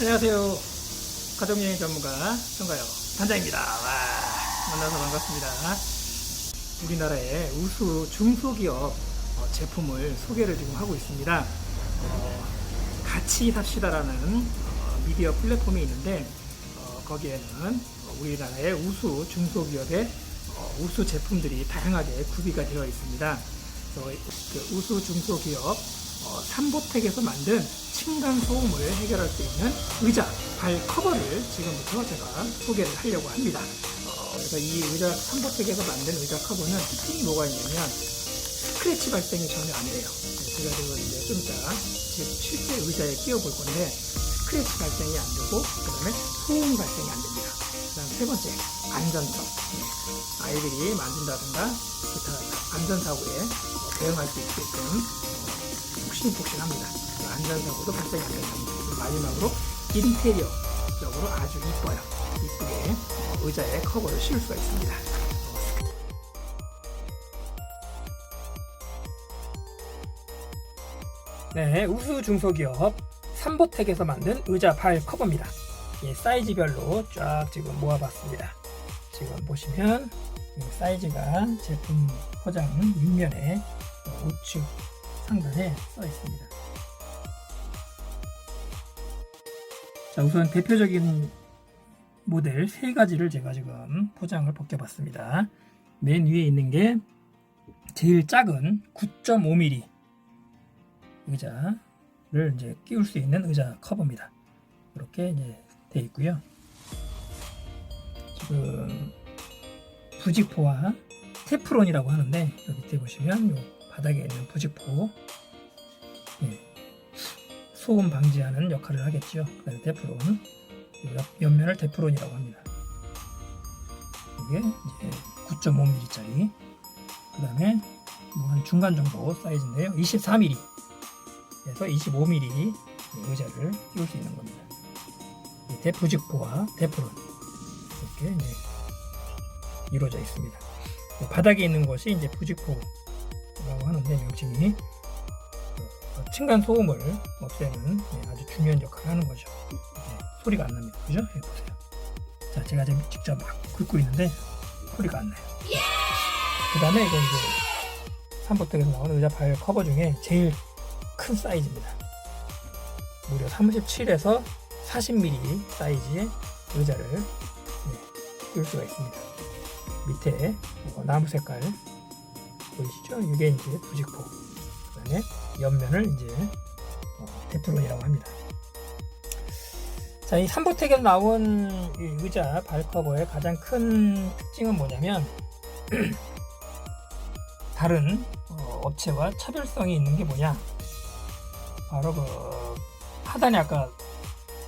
안녕하세요. 가족여행 전문가 정가요 단장입니다. 와, 만나서 반갑습니다. 우리나라의 우수 중소기업 어, 제품을 소개를 지금 하고 있습니다. 어, 같이 삽시다라는 어, 미디어 플랫폼이 있는데 어, 거기에는 우리나라의 우수 중소기업의 어, 우수 제품들이 다양하게 구비가 되어 있습니다. 그 우수 중소기업 어, 삼보텍에서 만든 층간 소음을 해결할 수 있는 의자, 발 커버를 지금부터 제가 소개를 하려고 합니다. 어, 그래서 이 의자 삼보텍에서 만든 의자 커버는 특징이 뭐가 있냐면 스크래치 발생이 전혀 안 돼요. 제가 지금 이제 좀 이따 지금 실제 의자에 끼워 볼 건데 스크래치 발생이 안 되고 그다음에 소음 발생이 안 됩니다. 그다음 세 번째 안전성. 네. 아이들이 만진다든가 기타 안전 사고에 어, 대응할 수 있게끔 어, 푹신푹신합니다. 안전사고도 발생이 안. 그리고 마지막으로 인테리어적으로 아주 이뻐요. 이쁘게 어, 의자에 커버를 씌울 수가 있습니다. 네, 우수 중소기업 삼보텍에서 만든 의자 발 커버입니다. 이 사이즈별로 쫙 지금 모아봤습니다. 지금 보시면 이 사이즈가 제품 포장 윗면에 어, 우측 상단에 써 있습니다. 자, 우선 대표적인 모델 세 가지를 제가 지금 포장을 벗겨봤습니다. 맨 위에 있는 게 제일 작은 9.5mm 의자를 이제 끼울 수 있는 의자 커버입니다. 이렇게 이제 돼 있고요. 지금 부직포와 테프론이라고 하는데 여기 밑에 보시면 요 바닥에 있는 부직포 예, 소음 방지하는 역할을 하겠죠. 그다음에 테프론 요 옆, 옆면을 테프론이라고 합니다. 이게 이제 9.5mm짜리 그 다음에 뭐한 중간 정도 사이즈인데요. 24mm 에서 25mm 의자를 끼울 수 있는 겁니다. 밑에 부직포와 테프론 이렇게 이루어져 있습니다. 바닥에 있는 것이 이제 부직포라고 하는데 명칭이 어, 층간 소음을 없애는 네, 아주 중요한 역할을 하는 거죠. 네, 소리가 안 납니다. 그죠? 예, 보세요. 자, 제가 지금 직접 막 긁고 있는데 소리가 안 나요. 그 다음에 이건 이제 삼보텍에서 나오는 의자 발 커버 중에 제일 큰 사이즈입니다. 무려 37에서 40mm 사이즈의 의자를 네, 끼울 수가 있습니다. 밑에 어, 나무 색깔 보이시죠? 이게 이제 부직포. 그 다음에 옆면을 이제 어, 테프론이라고 합니다. 자, 이 삼보텍에서 나온 이 의자 발커버의 가장 큰 특징은 뭐냐면 다른 어, 업체와 차별성이 있는 게 뭐냐? 바로 그 하단에 아까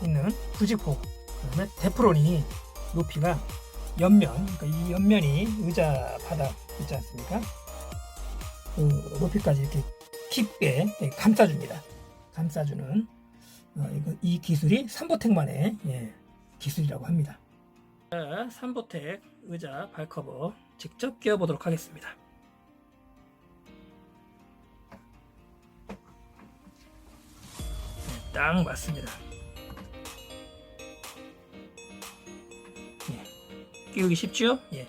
있는 부직포 그다음에 테프론이 높이가 옆면 그러니까 이 옆면이 의자 바닥 있지 않습니까? 그 높이까지 이렇게 깊게 감싸줍니다. 감싸주는 어, 이거, 이 기술이 삼보텍만의 예, 기술이라고 합니다. 자, 삼보텍 의자 발커버 직접 끼워보도록 하겠습니다. 네, 딱 맞습니다. 예, 끼우기 쉽죠? 예,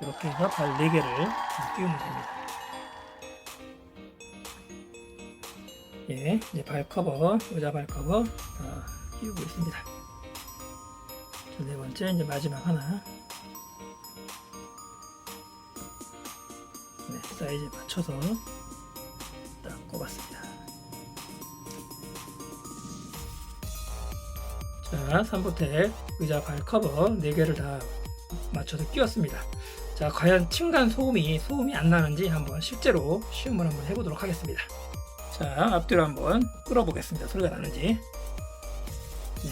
이렇게 해서 발 4개를 끼우면 됩니다. 예, 이제 발 커버, 의자 발 커버 다 끼우고 있습니다. 자, 네 번째 이제 마지막 하나. 네, 사이즈 맞춰서 딱 꼽았습니다. 자, 3보텍 의자 발 커버 4개를 다 맞춰서 끼웠습니다. 자, 과연 층간 소음이 소음이 안 나는지 한번 실제로 시험을 한번 해보도록 하겠습니다. 자, 앞뒤로 한번 끌어보겠습니다. 소리가 나는지. 예,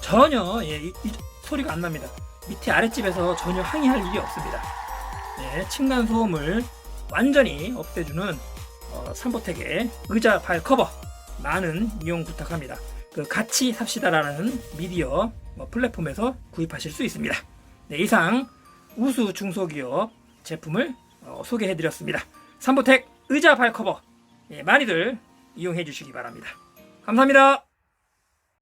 전혀 예, 이, 이 소리가 안 납니다. 밑에 아랫집에서 전혀 항의할 일이 없습니다. 예, 층간 소음을 완전히 없애주는 어, 삼보텍의 의자 발 커버 많은 이용 부탁합니다. 그 같이 삽시다라는 미디어 뭐 플랫폼에서 구입하실 수 있습니다. 네, 이상 우수 중소기업 제품을 어, 소개해드렸습니다. 삼보텍 의자 발 커버 예, 많이들 이용해 주시기 바랍니다. 감사합니다.